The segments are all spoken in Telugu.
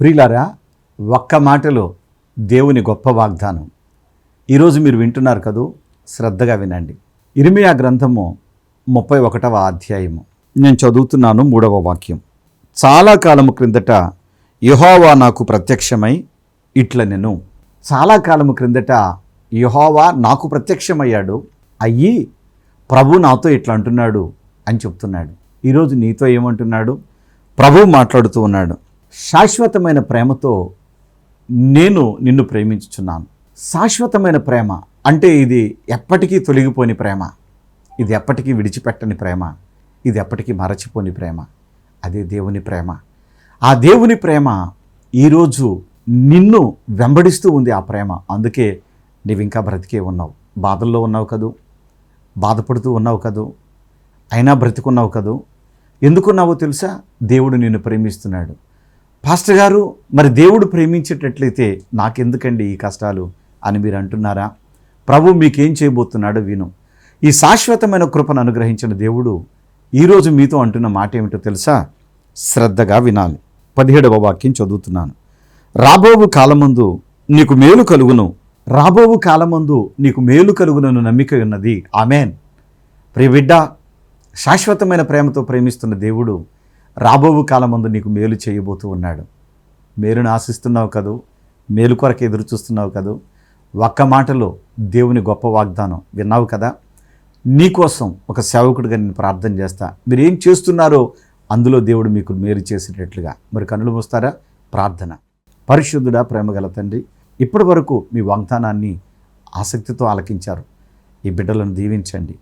ప్రియులారా ఒక్క మాటలో దేవుని గొప్ప వాగ్దానం. ఈరోజు మీరు వింటున్నారు కదూ? శ్రద్ధగా వినండి. ఇరిమియా గ్రంథము ముప్పై ఒకటవ అధ్యాయము. నేను చదువుతున్నాను మూడవ వాక్యం. చాలా కాలము క్రిందట యహోవా నాకు ప్రత్యక్షమై ఇట్ల నేను చాలా కాలము క్రిందట యహోవా నాకు ప్రత్యక్షమయ్యాడు. అయ్యి ప్రభు నాతో ఇట్లా అంటున్నాడు అని చెప్తున్నాడు. ఈరోజు నీతో ఏమంటున్నాడు? ప్రభు మాట్లాడుతూ ఉన్నాడు. శాశ్వతమైన ప్రేమతో నేను నిన్ను ప్రేమించుచున్నాను. శాశ్వతమైన ప్రేమ అంటే ఇది ఎప్పటికీ తొలగిపోని ప్రేమ. ఇది ఎప్పటికీ విడిచిపెట్టని ప్రేమ. ఇది ఎప్పటికీ మరచిపోని ప్రేమ. అదే దేవుని ప్రేమ. ఆ దేవుని ప్రేమ ఈరోజు నిన్ను వెంబడిస్తూ ఉంది ఆ ప్రేమ. అందుకే నీవు ఇంకా బ్రతికే ఉన్నావు. బాధల్లో ఉన్నావు కదూ? బాధపడుతూ ఉన్నావు కదూ? అయినా బ్రతికున్నావు కదూ? ఎందుకున్నావో తెలుసా? దేవుడు నిన్ను ప్రేమిస్తున్నాడు. పాస్టర్ గారు మరి దేవుడు ప్రేమించేటట్లయితే నాకెందుకండి ఈ కష్టాలు అని మీరు అంటున్నారా? ప్రభు మీకేం చేయబోతున్నాడో విను. ఈ శాశ్వతమైన కృపను అనుగ్రహించిన దేవుడు ఈరోజు మీతో అంటున్న మాట ఏమిటో తెలుసా? శ్రద్ధగా వినాలి. పదిహేడవ వాక్యం చదువుతున్నాను. రాబోవు కాలమందు నీకు మేలు కలుగును. రాబోవు కాలమందు నీకు మేలు కలుగునను నమ్మిక ఉన్నది. ఆమెన్. ప్రియబిడ్డ శాశ్వతమైన ప్రేమతో ప్రేమిస్తున్న దేవుడు రాబోవు కాలమందు నీకు మేలు చేయబోతూ ఉన్నాడు. మేలును ఆశిస్తున్నావు కదూ? మేలు కొరకు ఎదురు చూస్తున్నావు కదూ? ఒక్క మాటలో దేవుని గొప్ప వాగ్దానం విన్నావు కదా? నీకోసం ఒక సేవకుడిగా నేను ప్రార్థన చేస్తా. మీరు ఏం చేస్తున్నారో అందులో దేవుడు మీకు మేలు చేసేటట్లుగా మరి కనులు మూస్తారా? ప్రార్థన. పరిశుద్ధుడా ప్రేమగల తండ్రి ఇప్పటి వరకు మీ వాగ్దానాన్ని ఆసక్తితో ఆలకించారు. ఈ బిడ్డలను దీవించండి.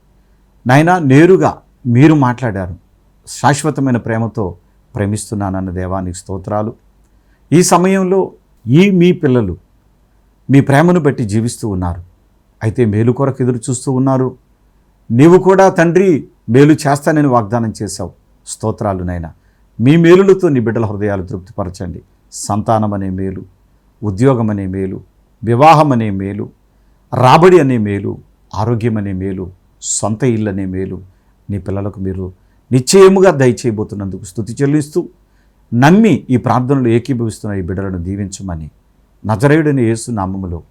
నాయనా నేరుగా మీరు మాట్లాడారు. శాశ్వతమైన ప్రేమతో ప్రేమిస్తున్నానన్న దేవానికి స్తోత్రాలు. ఈ సమయంలో ఈ మీ పిల్లలు మీ ప్రేమను బట్టి జీవిస్తూ ఉన్నారు. అయితే మేలు కొరకు ఎదురు చూస్తూ ఉన్నారు. నీవు కూడా తండ్రి మేలు చేస్తానని వాగ్దానం చేశావు. స్తోత్రాలు నైనా మీ మేలులతో నీ బిడ్డల హృదయాలు తృప్తిపరచండి. సంతానం అనే మేలు ఉద్యోగం అనే మేలు వివాహం అనే మేలు రాబడి అనే మేలు ఆరోగ్యం అనే మేలు సొంత ఇల్లు అనే మేలు. నీ పిల్లలకు మీరు నిశ్చయముగా దయచేయబోతున్నందుకు స్థుతి చెల్లిస్తూ నమ్మి ఈ ప్రార్థనలు ఏకీభవిస్తున్న ఈ బిడ్డలను దీవించమని నజరేయుడిని యేసు నామములో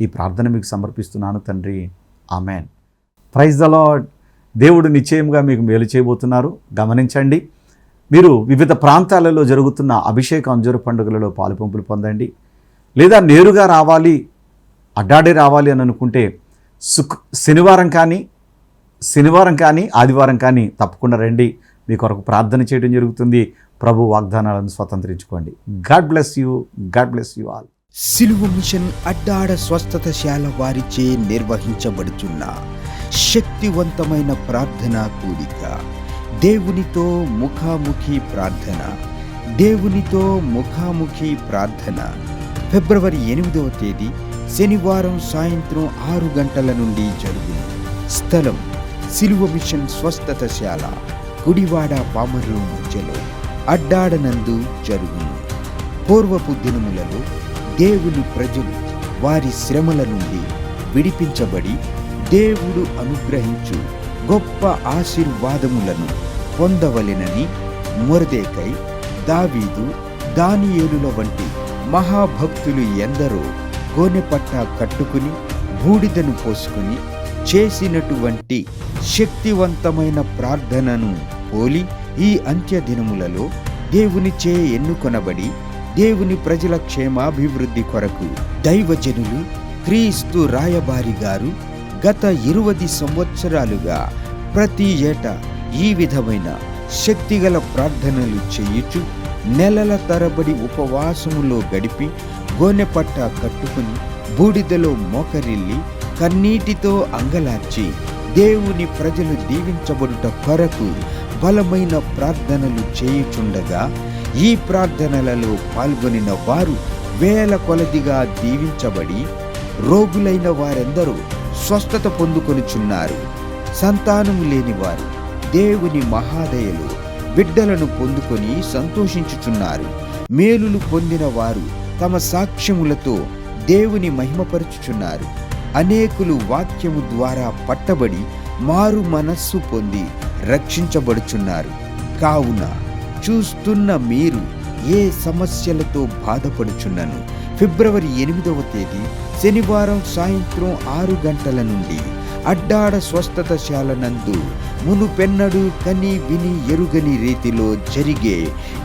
ఈ ప్రార్థన మీకు సమర్పిస్తున్నాను తండ్రి. ఆమెన్. ప్రైజ్ ద లాడ్ దేవుడు నిశ్చయముగా మీకు మేలు చేయబోతున్నారు. గమనించండి మీరు వివిధ ప్రాంతాలలో జరుగుతున్న అభిషేక అంజూర పండుగలలో పాలుపంపులు పొందండి. లేదా నేరుగా రావాలి అడ్డాడే రావాలి అని అనుకుంటే శుక్ శనివారం కానీ శనివారం కానీ ఆదివారం కానీ తప్పకుండా రండి. మీ కొరకు ప్రార్థన చేయడం జరుగుతుంది. ప్రభు వాగ్దానాలను స్వతంత్రించుకోండి. God bless you. God bless you all. సిలువ మిషన్ అడ్డాడ స్వస్థతశాల వారిచే నిర్వహించబడుచున్న శక్తివంతమైన ప్రార్థన కూడిక. దేవునితో ముఖాముఖి ప్రార్థన. దేవునితో ముఖాముఖి ప్రార్థన. ఫిబ్రవరి ఎనిమిదవ తేదీ శనివారం సాయంత్రం ఆరు గంటల నుండి జరుగును. స్థలం సిలువ మిషన్ స్వస్థతశాల గుడివాడ పామర్రు మధ్యలో అడ్డాడనందు జరుగును. పూర్వపు దినములలో దేవుని ప్రజలు వారి శ్రమల నుండి విడిపించబడి దేవుడు అనుగ్రహించు గొప్ప ఆశీర్వాదములను పొందవలెనని మొరదేకై దావీదు దానియేలుల వంటి మహాభక్తులు ఎందరో గోనెపట్ట కట్టుకుని బూడిదను పోసుకుని చేసినటువంటి శక్తివంతమైన ప్రార్థనను పోలి ఈ అంత్య దినములలో దేవునిచే ఎన్నుకొనబడి దేవుని ప్రజల క్షేమాభివృద్ధి కొరకు దైవజనులు క్రీస్తు రాయబారి గారు గత ఇరువది సంవత్సరాలుగా ప్రతి ఏటా ఈ విధమైన శక్తిగల ప్రార్థనలు చేయుచు నెలల తరబడి ఉపవాసములో గడిపి గోనెపట్ట కట్టుకుని బూడిదలో మోకరిల్లి కన్నీటితో అంగలార్చి దేవుని ప్రజలు దీవించబడుట కొరకు బలమైన ప్రార్థనలు చేయుచుండగా ఈ ప్రార్థనలలో పాల్గొనిన వారు వేల కొలదిగా దీవించబడి రోగులైన వారెందరూ స్వస్థత పొందుకొనుచున్నారు. సంతానం లేని వారు దేవుని మహాదయలు బిడ్డలను పొందుకొని సంతోషించుచున్నారు. మేలులు పొందిన వారు తమ సాక్ష్యములతో దేవుని మహిమపరుచుచున్నారు. అనేకులు వాక్యము ద్వారా పట్టబడి మారు మనస్సు పొంది రక్షించబడుచున్నారు. కావున చూస్తున్న మీరు ఏ సమస్యలతో బాధపడుచున్నను? ఫిబ్రవరి ఎనిమిదవ తేదీ శనివారం సాయంత్రం ఆరు గంటల నుండి అడ్డాడ స్వస్థత శాలనందు మునుపెన్నడు కని విని ఎరుగని రీతిలో జరిగే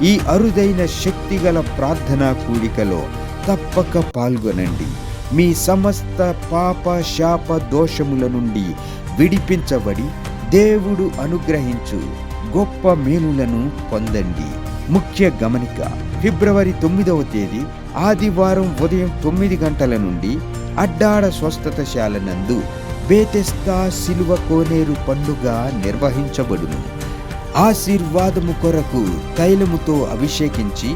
ఈ అరుదైన శక్తిగల ప్రార్థనా కూడికలో తప్పక పాల్గొనండి. మీ సమస్త పాప శాప దోషముల నుండి విడిపించబడి దేవుడు అనుగ్రహించు. గొప్ప మేలులను పొందండి. ముఖ్య గమనిక ఫిబ్రవరి తొమ్మిదవ తేదీ ఆదివారం ఉదయం తొమ్మిది గంటల నుండి అడ్డాడ స్వస్థతశాల నందు బేతెస్తా సిలువ కోనేరు పండుగ నిర్వహించబడును. ఆశీర్వాదము కొరకు తైలముతో అభిషేకించి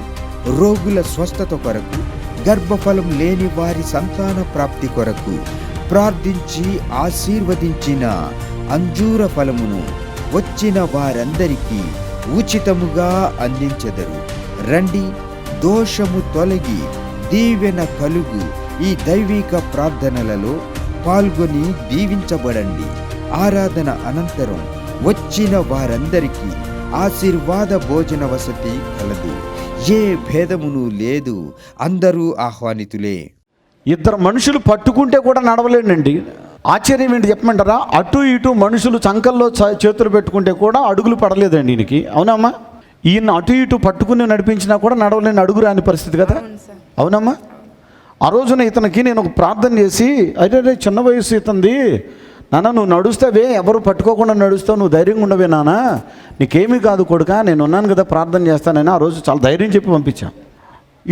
రోగుల స్వస్థత కొరకు గర్భఫలం లేని వారి సంతాన ప్రాప్తి కొరకు ప్రార్థించి ఆశీర్వదించిన అంజూర ఫలమును వచ్చిన వారందరికీ ఉచితముగా అందించెదరు. రండి దోషము తొలగి దీవెన కలుగు ఈ దైవిక ప్రార్థనలలో పాల్గొని దీవించబడండి. ఆరాధన అనంతరం వచ్చిన వారందరికీ ఆశీర్వాద భోజన వసతి కలదు. ఏ భేదమును లేదు. అందరూ ఆహ్వానితులే. ఇద్దరు మనుషులు పట్టుకుంటే కూడా నడవలేండి ఆశ్చర్యం ఏంటి చెప్పమంటారా? అటు ఇటు మనుషులు చంకల్లో చ- చేతులు పెట్టుకుంటే కూడా అడుగులు పడలేదండి ఈయనకి. అవునమ్మా ఈయన అటు ఇటు పట్టుకుని నడిపించినా కూడా నడవలేని అడుగు రాని పరిస్థితి కదా? అవునమ్మా ఆ రోజున ఇతనికి నేను ఒక ప్రార్థన చేసి అరే చిన్న వయసు ఇతంది. నాన్న నువ్వు నడుస్తావే ఎవరు పట్టుకోకుండా నడుస్తావు నువ్వు ధైర్యంగా ఉండవే నాన్న. నీకేమీ కాదు కొడుక నేను ఉన్నాను కదా ప్రార్థన చేస్తానని ఆ రోజు చాలా ధైర్యం చెప్పి పంపించాను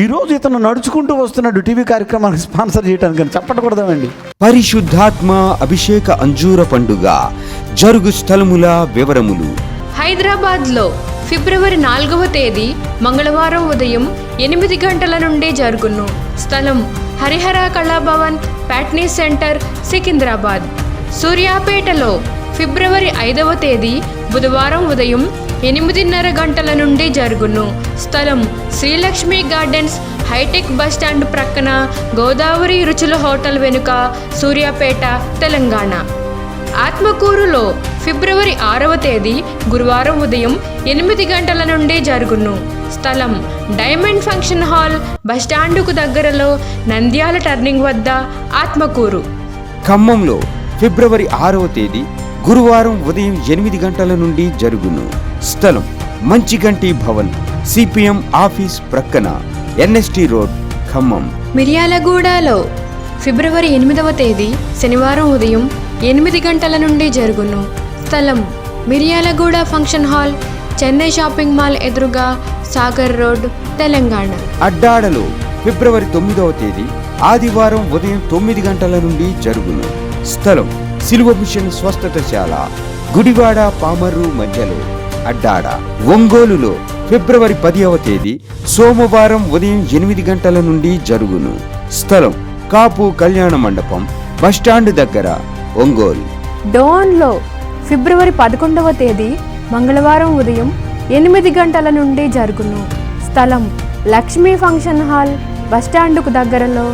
ఈరోజు ఇతను నడుచుకుంటూ వస్తున్నాడు టీవీ కార్యక్రమానికి స్పాన్సర్ చేయడానికి అని చెప్పకూడదామండి. పరిశుద్ధాత్మ అభిషేక అంజూర పండుగ జరుగు స్థలముల వివరములు. హైదరాబాద్లో ఫిబ్రవరి నాలుగవ తేదీ మంగళవారం ఉదయం ఎనిమిది గంటల నుండి జరుగును. స్థలం హరిహర కళాభవన్ ప్యాట్నీ సెంటర్ సికింద్రాబాద్. సూర్యాపేటలో ఫిబ్రవరి ఐదవ తేదీ బుధవారం ఉదయం ఎనిమిదిన్నర గంటల నుండి జరుగును. స్థలం Srilakshmi gardens hitech bus stand ప్రక్కన గోదావరి రుచుల హోటల్ వెనుక సూర్యాపేట తెలంగాణ. ఆత్మకూరులో ఫిబ్రవరి ఆరవ తేదీ గురువారం ఉదయం ఎనిమిది గంటల నుండి జరుగును. స్థలం డైమండ్ ఫంక్షన్ హాల్ బస్టాండుకు దగ్గరలో నంద్యాల టర్నింగ్ వద్ద ఆత్మకూరు. ఖమ్మంలో ఫిబ్రవరి ఆరవ తేదీ గురువారం ఉదయం ఎనిమిది గంటల నుండి జరుగును. స్థలం మంచిగంటి భవన్ సిపిఎం ఆఫీస్ ప్రక్కన ఎన్ఎస్టి రోడ్ ఖమ్మం. మిర్యాలగూడలో ఫిబ్రవరి ఎనిమిదవ తేదీ శనివారం ఉదయం ఎనిమిది గంటల నుండి జరుగును. స్థలం Miryalaguda function hall Chennai shopping mall ఎదురుగా సాగర్ రోడ్ తెలంగాణ. అడ్డాడలో ఫిబ్రవరి తొమ్మిదవ తేదీ ఆదివారం ఉదయం తొమ్మిది గంటల నుండి జరుగును. స్థలం సిలువ మిషన్ స్వస్థతశాల గుడివాడ పామర్రు మధ్యలో అడ్డాడ. ఒంగోలులో ఫిబ్రవరి పదివ తేదీ సోమవారం ఉదయం ఎనిమిది గంటల నుండి జరుగును. స్థలం కాపు కళ్యాణ మండపం బస్టాండ్ దగ్గర ఒంగోలు. డోన్లో ఫిబ్రవరి పదకొండవ తేదీ మంగళవారం ఉదయం ఎనిమిది గంటల నుండి జరుగును. స్థలం లక్ష్మీ ఫంక్షన్ హాల్ బస్టాండుకు దగ్గరలో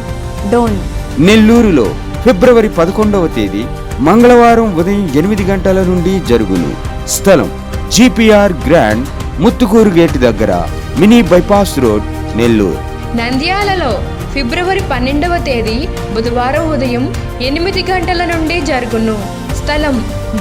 డోన్. నెల్లూరులో ఫిబ్రవరి పదకొండవ తేదీ మంగళవారం ఉదయం ఎనిమిది గంటల నుండి జరుగును. స్థలం జిపిఆర్ గ్రాండ్ ముత్తుకూరు గేట్ దగ్గర మినీ బైపాస్ రోడ్ నెల్లూరు. నంద్యాలలో ఫిబ్రవరి పన్నెండవ తేదీ బుధవారం ఉదయం ఎనిమిది గంటల నుండి జరుగును. స్థలం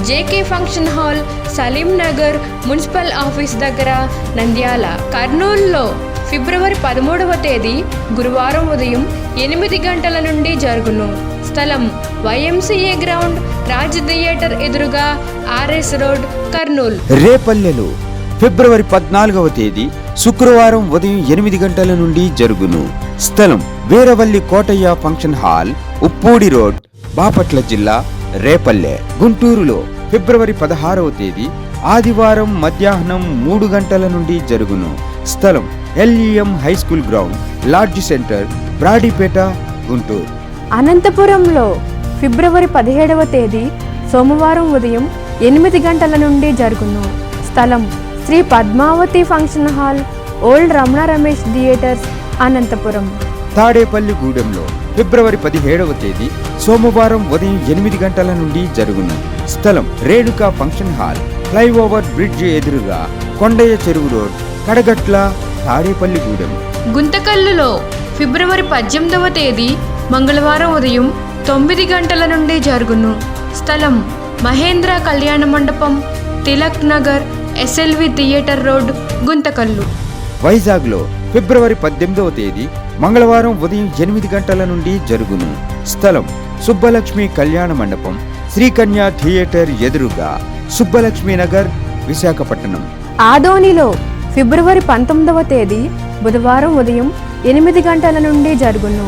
JK function hall Saleem Nagar municipal office దగ్గర నంద్యాల. కర్నూలులో ఫిబ్రవరి పదమూడవ తేదీ గురువారం ఉదయం ఎనిమిది గంటల నుండి జరుగును. స్థలం వైఎంసీఏ గ్రౌండ్ రాజ్ థియేటర్ ఎదురుగా ఆర్ఎస్ రోడ్ కర్నూలు. రేపల్లెలో ఫిబ్రవరి పద్నాలుగవ తేదీ శుక్రవారం ఉదయం ఎనిమిది గంటల నుండి జరుగును. స్థలం Veeravalli Kotaiah function hall Uppudi road Bapatla జిల్లా రేపల్లె. గుంటూరులో ఫిబ్రవరి పదహారవ తేదీ ఆదివారం మధ్యాహ్నం మూడు గంటల నుండి జరుగును. స్థలం LEM high school ground lodge centre Brodipet Guntur. అనంతపురంలో ఫిబ్రవరి పదిహేడవ తేదీ సోమవారం ఉదయం ఎనిమిది గంటల నుండి జరుగును. స్థలం Sri Padmavathi function hall old Ramana Ramesh theatres Anantapur. Tadepalli గూడెంలో ఫిబ్రవరి పదిహేడవ తేదీ సోమవారం ఉదయం ఎనిమిది గంటల నుండి జరుగును. స్థలం Renuka function hall flyover bridge ఎదురుగా కొండయ్య చెరువు రోడ్ కడగట్ల తాడేపల్లిగూడెం గుంతకల్లులో ఫిబ్రవరి పద్దెనిమిదవ తేదీ మంగళవారం ఉదయం తొమ్మిది గంటల నుండి జరుగును. స్థలం మహేంద్ర కళ్యాణ మండపం Tilak Nagar SLV theatre road Guntakal. వైజాగ్లో ఫిబ్రవరి పద్దెనిమిదవ తేదీ మంగళవారం ఉదయం ఎనిమిది గంటల నుండి జరుగును. స్థలం సుబ్బలక్ష్మి కళ్యాణ మండపం శ్రీకన్య థియేటర్ ఎదురుగా సుబ్బలక్ష్మి నగర్ విశాఖపట్నం. ఆదోనిలో ఫిబ్రవరి పంతొమ్మిదవ తేదీ బుధవారం ఉదయం ఎనిమిది గంటల నుండి జరుగును.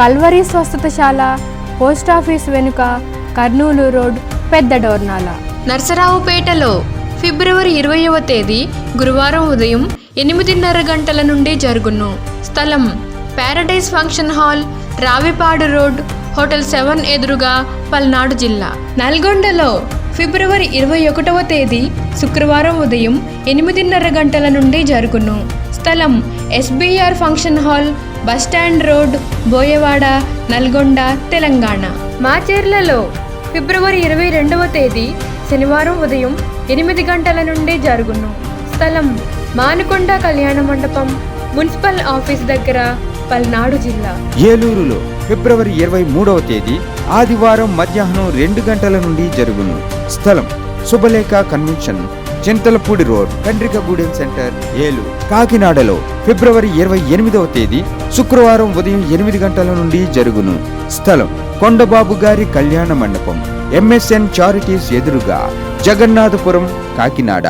కల్వరి స్వస్థతశాల పోస్టాఫీస్ వెనుక కర్నూలు రోడ్ పెద్ద డోర్నాల. నర్సరావుపేటలో ఫిబ్రవరి ఇరవయవ తేదీ గురువారం ఉదయం ఎనిమిదిన్నర గంటల నుండి జరుగును. స్థలం paradise function hall Ravipadu road hotel seven ఎదురుగా పల్నాడు జిల్లా. నల్గొండలో ఫిబ్రవరి ఇరవై ఒకటవ తేదీ శుక్రవారం ఉదయం ఎనిమిదిన్నర గంటల నుండి జరుగును. స్థలం SBR function hall bus stand road Boyawada Nalgonda Telangana. మాచేర్లలో ఫిబ్రవరి ఇరవై రెండవ తేదీ శనివారం ఉదయం ఎనిమిది గంటల నుండి జరుగును. స్థలం మానుకొండ కళ్యాణ మండపం మున్సిపల్ ఆఫీస్ దగ్గర పల్నాడు జిల్లా. ఏలూరులో ఫిబ్రవరి ఇరవై మూడవ తేదీ ఆదివారం మధ్యాహ్నం రెండు గంటల నుండి జరుగును. స్థలం Subhalekha convention Chintalapudi road Kandrikagudem centre ఏలు కాకినాడలో ఫిబ్రవరి ఇరవై ఎనిమిదవ తేదీ శుక్రవారం ఉదయం ఎనిమిది గంటల నుండి జరుగును. స్థలం కొండబాబు గారి కళ్యాణ మండపం ఎంఎస్ఎన్ చారిటీస్ ఎదురుగా జగన్నాథపురం కాకినాడ.